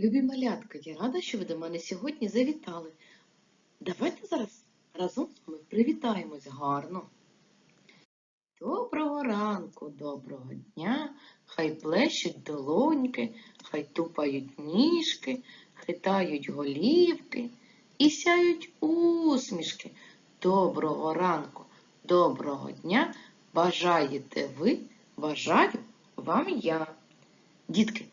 Любі малятка, я рада, що ви до мене сьогодні завітали. Давайте зараз разом з вами привітаємось гарно. Доброго ранку, доброго дня, хай плещуть долоньки, хай тупають ніжки, хитають голівки і сяють усмішки. Доброго ранку, доброго дня, бажаєте ви, бажаю вам я. Дітки,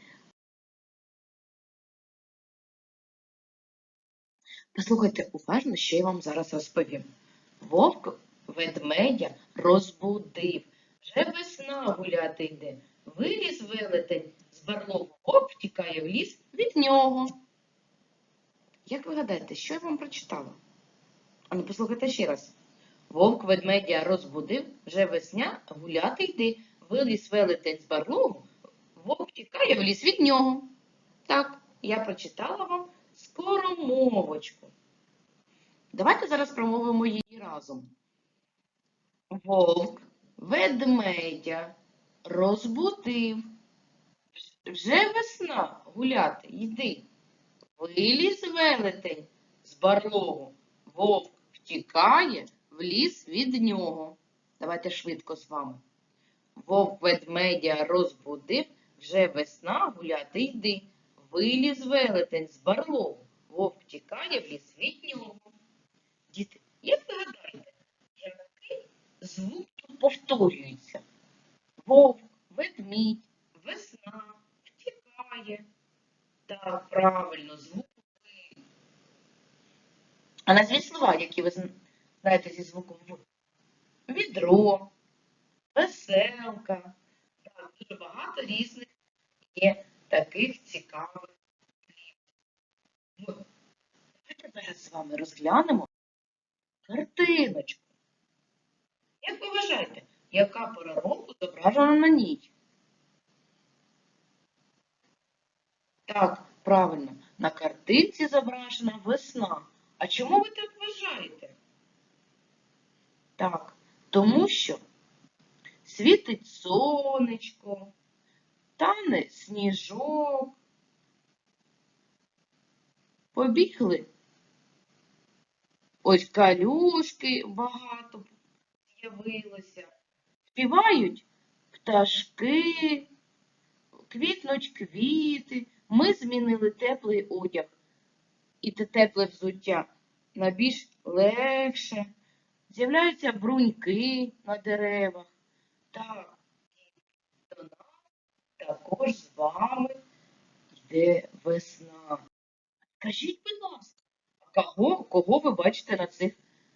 Послухайте уважно, що я вам зараз розповім. Вовк ведмедя розбудив. Вже весна гуляти йде. Виліз велетень з барлогу, вовк втікає в ліс від нього. Як ви гадаєте, що я вам прочитала? А ну послухайте ще раз. Вовк ведмедя розбудив, вже весня гуляти йде. Виліз велетень з барлогу, вовк втікає в ліс від нього. Так, я прочитала вам скоромовочку. Давайте зараз промовимо її разом. Вовк ведмедя розбудив. Вже весна гуляти, йди. Виліз велетень з барлогу. Вовк втікає в ліс від нього. Давайте швидко з вами. Вовк ведмедя розбудив, вже весна гуляти йди. Виліз велетень з барлогу. Вовк тікає в ліс від нього. Діти, як ви гадаєте, який звук тут повторюється? Вовк, ведмідь, весна, втікає. Так, правильно, звук. А назвіть слова, які ви знаєте зі звуком В. Відро, веселка. Так, дуже багато різних є таких цікавих Давайте зараз з вами розглянемо картиночку. Як ви вважаєте, яка пора року зображена на ній? Так, правильно, на картинці зображена весна. А чому ви так вважаєте? Так, тому що світить сонечко, тане сніжок, побігли ось калюшки багато з'явилося, співають пташки, квітнуть квіти, ми змінили теплий одяг і те тепле взуття на більш легше. З'являються бруньки на деревах. Так, до нас також з вами йде весна. Скажіть, будь ласка, кого, кого ви бачите на цих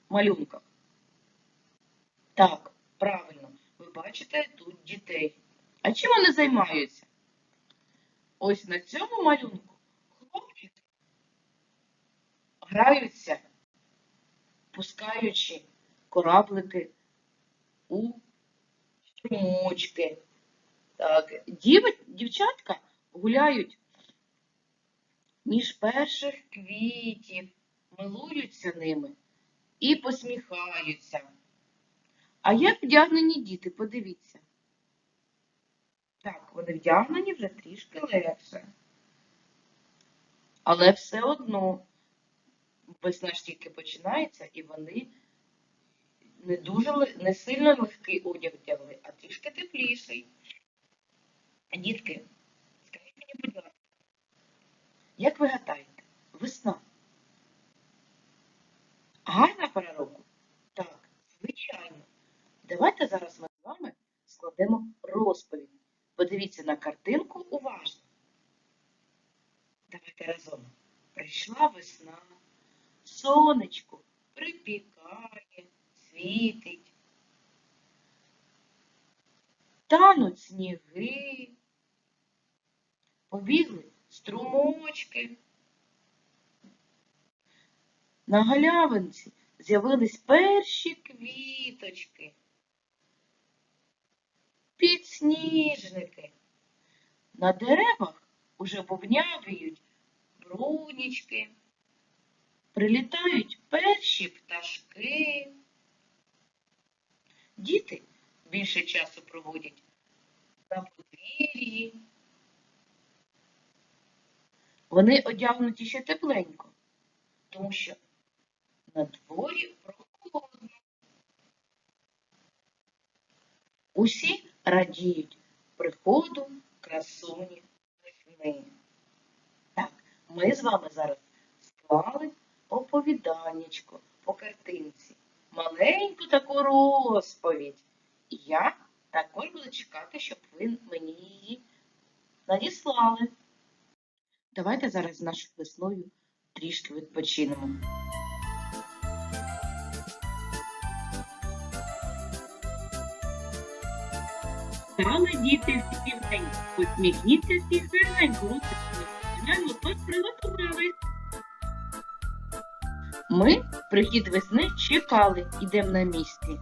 малюнках? Так, правильно, ви бачите тут дітей. А чим вони займаються? Ось на цьому малюнку хлопчики граються, пускаючи кораблики у струмочки. Так, дів, дівчатка гуляють між перших квітів, милуються ними і посміхаються. А як вдягнені діти, подивіться. Так, вони вдягнені вже трішки легше. Але все одно весна ж тільки починається, і вони не дуже не сильно легкий одяг вдягли, а трішки тепліший. Дітки, скажіть мені, будь ласка, як ви гадаєте, весна? Гарна пора року? Так, звичайно. Давайте зараз ми з вами складемо розповідь. Подивіться на картинку уважно. Давайте разом. Прийшла весна, сонечко припікає, світить. Тануть сніги, побігли струмочки. На галявинці з'явились перші квіточки, підсніжники. На деревах уже бовнявіють брунічки, прилітають перші пташки. Діти більше часу проводять на подвір'ї, Вони одягнуті ще тепленько, тому що на дворі прохолодно. Усі радіють приходу красуні весни. Так, ми з вами зараз склали оповіданнячко по картинці. Маленьку таку розповідь. І я також буду чекати, щоб ви мені її надіслали. Давайте зараз з нашою весною трішки відпочинемо. Стали діти всі рівненько, посміхніться всі гарненько, ручки. Знаємо, тож приготувались. Ми прихід весни чекали, ідемо на місці.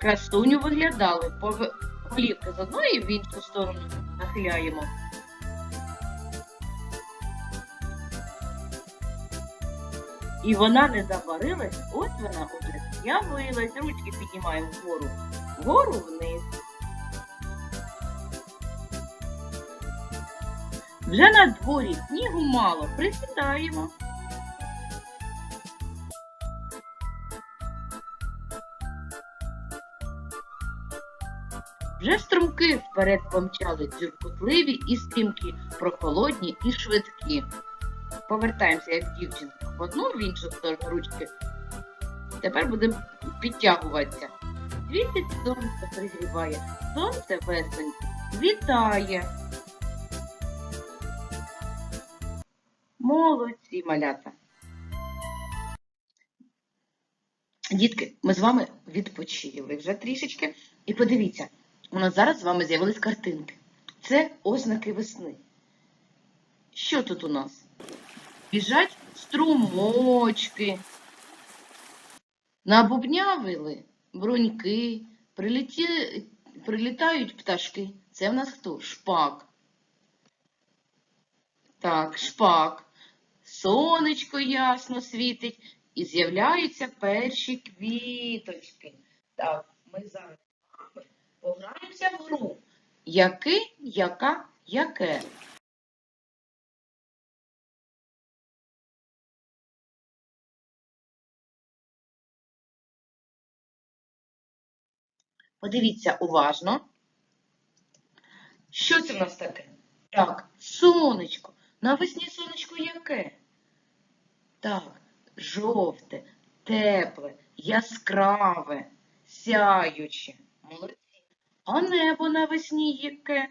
Красуню виглядали. Голівки з одної в іншу сторону нахиляємо. І вона не заварилась, ось вона уже з'явилась. Ручки піднімаємо вгору, вгору вниз. Вже на дворі снігу мало, присідаємо. Вже струмки вперед помчали дзюркотливі і стрімкі, прохолодні і швидкі. Повертаємося, як дівчинка, в одну в іншу сторону ручки. Тепер будемо підтягуватися. Світить сонце пригріває, сонце весеньке вітає. Молодці, малята. Дітки, ми з вами відпочили вже трішечки. І подивіться, у нас зараз з вами з'явились картинки. Це ознаки весни. Що тут у нас? Біжать струмочки. Набубнявили бруньки, прилеті... прилітають пташки. Це в нас хто? Шпак. Так, шпак. Сонечко ясно світить і з'являються перші квіточки. Так, ми зараз пограємося в гру. Який, яка, яке. Подивіться уважно. Що це в нас таке? Так, сонечко. Навесні сонечко яке? Так, жовте, тепле, яскраве, сяюче. Молодці. А небо навесні яке?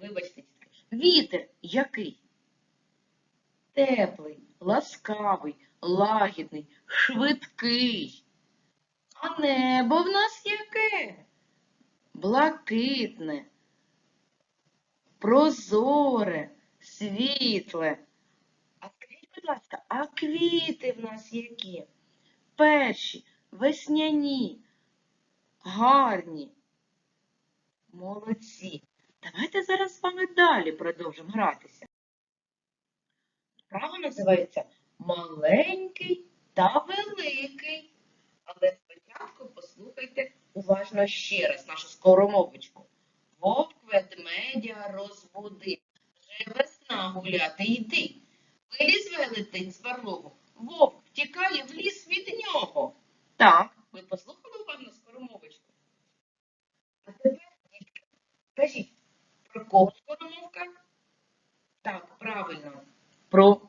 Вибачте. Вітер який? Теплий, ласкавий, лагідний, швидкий. А небо в нас яке? Блакитне, прозоре, світле. А скажіть, будь ласка, а квіти в нас які? Перші, весняні, гарні. Молодці. Давайте зараз з вами далі продовжимо гратися. Право називається маленький та великий. Але спочатку послухайте уважно ще раз нашу скоромовочку. Вовк ведмедя розбудив. Вже весна гуляти йди. Виліз велетень з барлогу. Вовк втікає в ліс від нього. Так, ви послухали уважно скоромовочку? А тепер, скажіть, про кого скоромовка? Так, правильно, про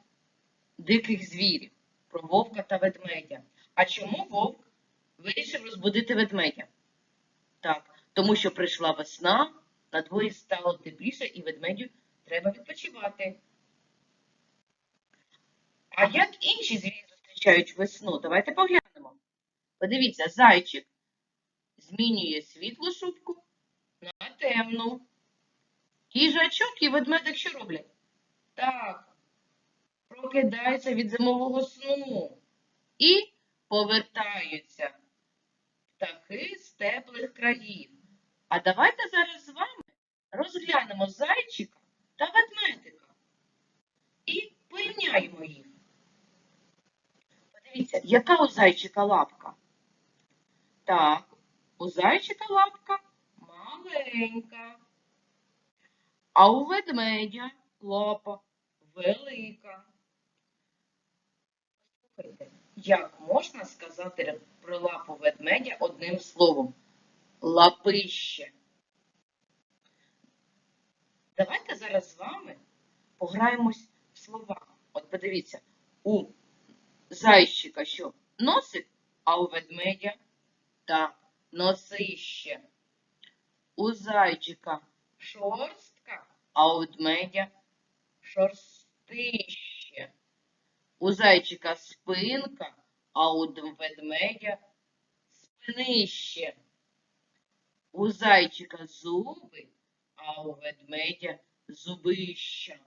диких звірів, про вовка та ведмедя. А чому вовк вирішив розбудити ведмедя? Так, тому що прийшла весна, на дворі стало тепліше і ведмедю треба відпочивати. А як інші звірі зустрічають весну? Давайте поглянемо. Подивіться, зайчик змінює світлу шубку темну. Їжачок і ведмедик що роблять? Так, прокидаються від зимового сну і повертаються птахи з теплих країв. А давайте зараз з вами розглянемо зайчика та ведмедика і порівняємо їх. Подивіться, яка у зайчика лапка? Так, У зайчика лапка маленька, а у ведмедя лапа велика. Слухайте, як можна сказати про лапу ведмедя одним словом? Лапище. Давайте зараз з вами пограємось в слова. От подивіться, у зайчика що? Носик, а у ведмедя так, носище. У зайчика шорстка, а у ведмедя шорстище. У зайчика спинка, а у ведмедя спинище. У зайчика зуби, а у ведмедя зубища.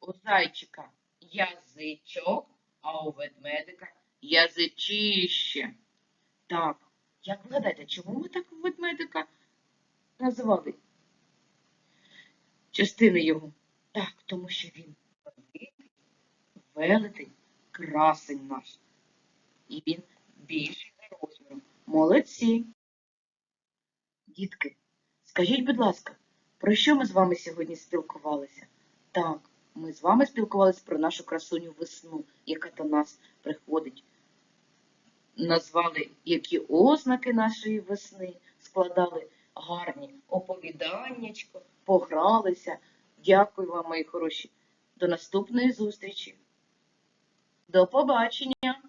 У зайчика язичок, а у ведмедика язичище. Так, як ви гадаєте, чому ми так у ведмедика називали? Частини його. Так, тому що він великий, велетень, красень наш. І він більший за розміром. Молодці. Дітки, скажіть, будь ласка, про що ми з вами сьогодні спілкувалися? Так, ми з вами спілкувалися про нашу красуню весну, яка до нас приходить. Назвали, які ознаки нашої весни, складали гарні оповіданнячко, погралися. Дякую вам, мої хороші. До наступної зустрічі. До побачення!